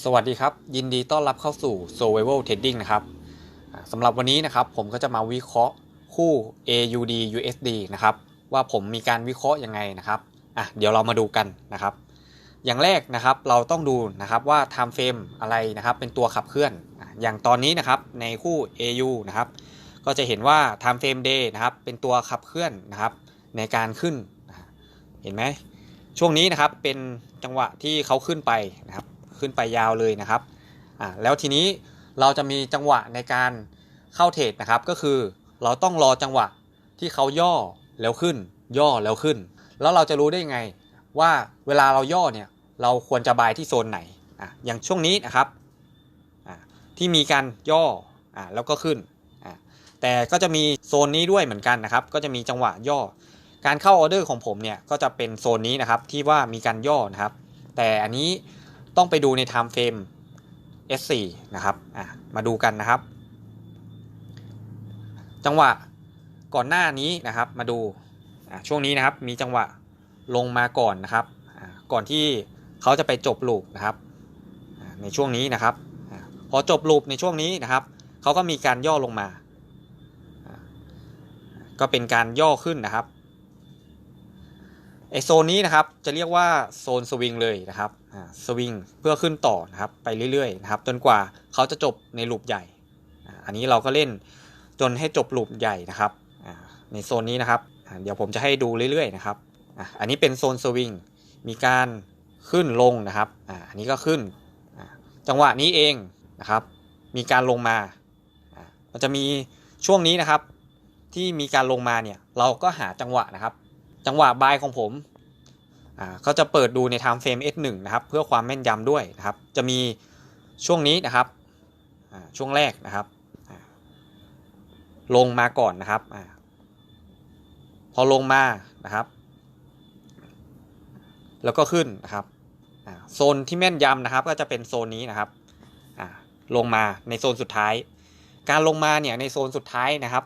สวัสดีครับ ยินดีต้อนรับเข้าสู่ Survival Trading นะครับสำหรับวันนี้นะครับผมก็จะมาวิเคราะห์คู่ AUD USD นะครับว่าผมมีการวิเคราะห์ยังไงนะครับอะเดี๋ยวเรามาดูกันนะครับ อย่างแรกนะครับเราต้องดูนะครับว่า time frame อะไรนะครับเป็นตัวขับเคลื่อน อย่างตอนนี้นะครับในคู่ AU นะครับก็จะเห็นว่า time frame day นะครับเป็นตัวขับเคลื่อนนะครับในการขึ้น เห็นไหมช่วงนี้นะครับเป็นจังหวะที่เขาขึ้นไปนะครับ ขึ้นไปยาวเลยนะครับอ่าแล้วทีนี้เราจะมีจังหวะในการเข้าเทรดนะครับ ก็คือเราต้องรอจังหวะที่เขาย่อแล้วขึ้น ย่อแล้วขึ้น แล้วเราจะรู้ได้ไงว่าเวลาเราย่อเนี่ยเราควรจะบายที่โซนไหนอะอย่างช่วงนี้นะครับอ่าที่มีการย่ออ่าแล้วก็ขึ้นอ่าแต่ก็จะมีโซนนี้ด้วยเหมือนกันนะครับ ก็จะมีจังหวะย่อ การเข้าออเดอร์ของผมเนี่ยก็จะเป็นโซนนี้นะครับที่ว่ามีการย่อนะครับ แต่อันนี้ ต้องไปดูใน time frame S4 นะครับมาดูกันนะครับ จังหวะก่อนหน้านี้นะครับมาดูช่วงนี้นะครับมีจังหวะลงมาก่อนนะครับ ก่อนที่เขาจะไปจบลูปนะครับในช่วงนี้นะครับ พอจบลูปในช่วงนี้นะครับเขาก็มีการย่อลงมา ก็เป็นการย่อขึ้นนะครับ ไอโซนนี้นะครับจะเรียกว่าโซนสวิงเลยนะครับสวิงเพื่อขึ้นต่อนะครับไปเรื่อยๆนะครับจนกว่าเขาจะจบในลูปใหญ่ อันนี้เราก็เล่นจนให้จบลูปใหญ่นะครับในโซนนี้นะครับเดี๋ยวผมจะให้ดูเรื่อยๆนะครับอันนี้เป็นโซนสวิงมีการขึ้นลงนะครับอันนี้ก็ขึ้นจังหวะนี้เองนะครับมีการลงมาอ่ามันจะมีช่วงนี้นะครับที่มีการลงมาเนี่ยเราก็หาจังหวะนะครับ จังหวะบายของผมอ่าก็จะเปิดดูใน time frame S1 นะครับเพื่อความแม่นยำด้วยนะครับ จะมีช่วงนี้นะครับช่วงแรกนะครับ ลงมาก่อนนะครับอพอลงมานะครับ แล้วก็ขึ้นนะครับโซนที่แม่นยำนะครับ ก็จะเป็นโซนนี้นะครับลงมาในโซนสุดท้าย การลงมาเนี่ยในโซนสุดท้ายนะครับ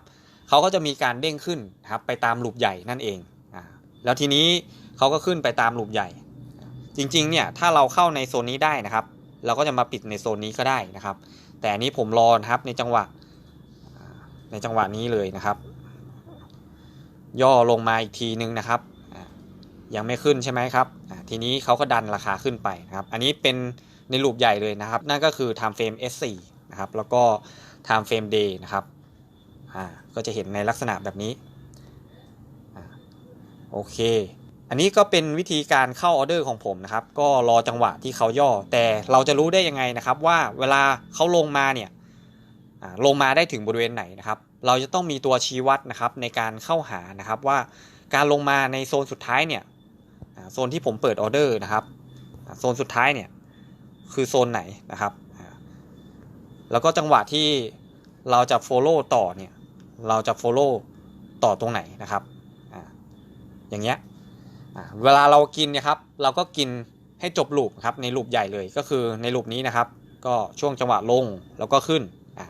เขาก็จะมีการเด้งขึ้นนะครับ ไปตามหลูปใหญ่นั่นเอง แล้วทีนี้เขาก็ขึ้นไปตามลูปใหญ่ จริงๆเนี่ยถ้าเราเข้าในโซนนี้ได้นะครับ เราก็จะมาปิดในโซนนี้ก็ได้นะครับ แต่อันนี้ผมรอนะครับในจังหวะในจังหวะนี้เลยนะครับ ย่อลงมาอีกทีนึงนะครับยังไม่ขึ้นใช่ไหมครับทีนี้เขาก็ดันราคาขึ้นไปนะครับ อันนี้เป็นในลูปใหญ่เลยนะครับ นั่นก็คือ time frame S4 นะครับ แล้วก็ time frame day นะครับ อ่า ก็จะเห็นในลักษณะแบบนี้ โอเค อันนี้ก็เป็นวิธีการเข้าออเดอร์ของผมนะครับ ก็รอจังหวะที่เขาย่อ แต่เราจะรู้ได้ยังไงนะครับว่าเวลาเขาลงมาเนี่ยลงมาได้ถึงบริเวณไหนนะครับ เราจะต้องมีตัวชี้วัดนะครับในการเข้าหานะครับว่าการลงมาในโซนสุดท้ายเนี่ยโซนที่ผมเปิดออเดอร์นะครับโซนสุดท้ายเนี่ยคือโซนไหนนะครับ แล้วก็จังหวะที่เราจะ follow ต่อเนี่ย เราจะ follow ต่อตรงไหนนะครับ อย่างเงี้ยเวลาเรากินเนี่ยครับ เราก็กินให้จบลูปครับในลูปใหญ่เลยก็คือในลูปนี้นะครับ ก็ช่วงจังหวะลงแล้วก็ขึ้น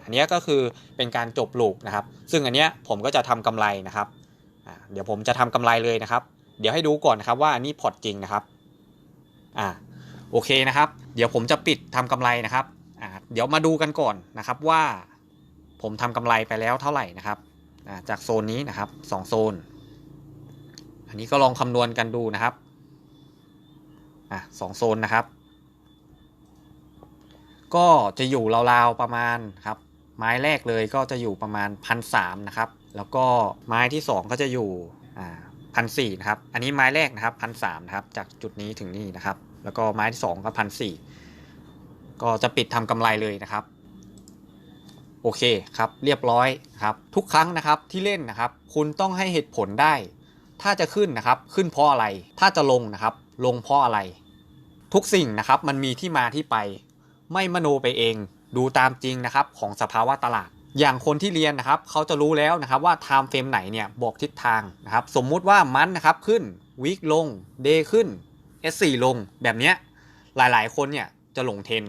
อันนี้ก็คือเป็นการจบลูปนะครับ ซึ่งอันเนี้ยผมก็จะทำกำไรนะครับเดี๋ยวผมจะทำกำไรเลยนะครับ เดี๋ยวให้ดูก่อนนะครับว่าอันนี้พอร์ตจริงนะครับอ่าโอเคนะครับ เดี๋ยวผมจะปิดทำกำไรนะครับอ่าเดี๋ยวมาดูกันก่อนนะครับว่า ผมทำกำไรไปแล้วเท่าไหร่นะครับจากโซนนี้นะครับสองโซน อันนี้ก็ลองคำนวณกันดูนะครับอะสองโซนนะครับ ก็จะอยู่ราวๆประมาณครับไม้แรกเลยก็จะอยู่ประมาณพันสามนะครับ แล้วก็ไม้ที่สองก็จะอยู่อ่าพันสี่นะครับ อันนี้ไม้แรกนะครับพันสามนะครับ จากจุดนี้ถึงนี่นะครับ แล้วก็ไม้ที่สองก็พันสี่ก็จะปิดทำกำไรเลยนะครับ โอเคครับ เรียบร้อยครับ ทุกครั้งนะครับที่เล่นนะครับ คุณต้องให้เหตุผลได้ ถ้าจะขึ้นนะครับขึ้นเพราะอะไร ถ้าจะลงนะครับ ลงเพราะอะไร ทุกสิ่งนะครับมันมีที่มาที่ไป ไม่มโนไปเอง ดูตามจริงนะครับของสภาวะตลาด อย่างคนที่เรียนนะครับเขาจะรู้แล้วนะครับว่า time frame ไหนเนี่ยบอกทิศทางนะครับสมมุติว่ามันนะครับขึ้นวีคลงเดย์ขึ้น S4 ลงแบบเนี้ยหลายๆ คนเนี่ยจะหลงเทน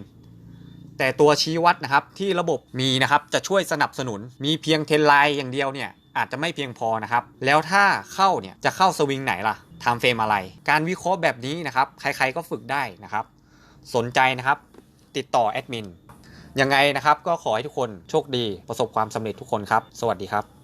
แต่ตัวชี้วัดนะครับที่ระบบมีนะครับจะช่วยสนับสนุนมีเพียงเทนไลน์อย่างเดียวเนี่ย อาจจะไม่เพียงพอนะครับ แล้วถ้าเข้าเนี่ยจะเข้าสวิงไหนล่ะไทม์เฟรมอะไร การวิเคราะห์แบบนี้นะครับใครๆก็ฝึกได้นะครับ สนใจนะครับติดต่อแอดมินยังไงนะครับก็ขอให้ทุกคนโชคดีประสบความสำเร็จทุกคนครับ สวัสดีครับ